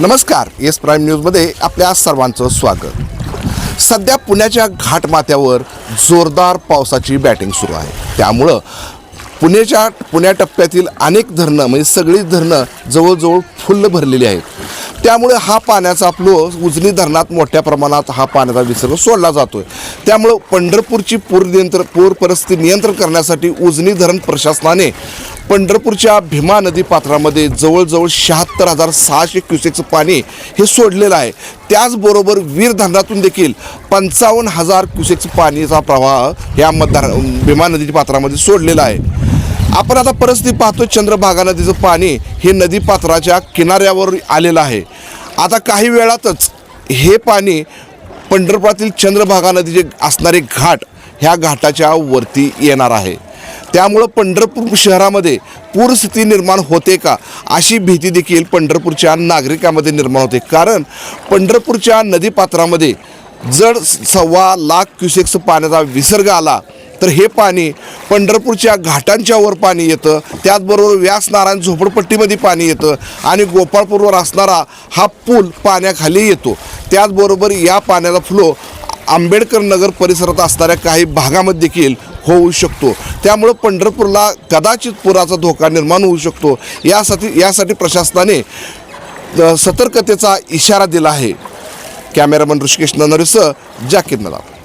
नमस्कार yes prime न्यूजमध्ये आपल्या सर्वांचं स्वागत. सध्या पुण्याच्या घाटमाथ्यावर जोरदार पावसाची बॅटिंग सुरू आहे. त्यामुळं पुण्याच्या पुण्या टप्प्यातील अनेक धरणं म्हणजे सगळीच धरणं जवळजवळ फुल्ल भरलेली आहेत. त्यामुळे हा पाण्याचा फ्लो उजनी धरणात मोठ्या प्रमाणात हा पाण्याचा विसर्ग सोडला जातोय. त्यामुळं पंढरपूरची पूर नियंत्रण पूर परिस्थिती नियंत्रण करण्यासाठी उजनी धरण प्रशासनाने पंढरपूरच्या भीमा नदी पात्रामध्ये जवळजवळ शहात्तर हजार सहाशे क्युसेकचं पाणी हे सोडलेलं आहे. त्याचबरोबर वीर धरणातून देखील पंचावन्न हजार क्युसेकचं पाणीचा प्रवाह या मतदार भीमा नदीच्या पात्रामध्ये सोडलेला आहे. आपण आता परिस्थिती पाहतो चंद्रभागा नदीचं पाणी हे नदी पात्राच्या किनाऱ्यावर आलेलं आहे. आता काही वेळातच हे पाणी पंढरपुरातील चंद्रभागा नदीचे असणारे घाट ह्या घाटाच्या वरती येणार आहे. त्यामुळं पंढरपूर शहरामध्ये पूरस्थिती निर्माण होते का अशी भीती देखील पंढरपूरच्या नागरिकांमध्ये निर्माण होते. कारण पंढरपूरच्या नदीपात्रामध्ये जर सव्वा लाख क्युसेक्स पाण्याचा विसर्ग आला तर हे पाणी पंढरपूरच्या घाटांच्या वर पाणी येतं त्याचबरोबर व्यास नारायण झोपडपट्टीमध्ये पाणी येतं आणि गोपाळपूरवर असणारा हा पूल पाण्याखाली येतो. त्याचबरोबर या पाण्याचा फ्लो आंबेडकर नगर परिसरात असणाऱ्या काही भागामध्ये देखील होऊ शकतो. त्यामुळं पंढरपूरला कदाचित पुराचा धोका निर्माण होऊ शकतो. यासाठी यासाठी प्रशासनाने सतर्कतेचा इशारा दिला आहे. कॅमेरामन ऋषिकेश ननरेसह जाकीर नदाब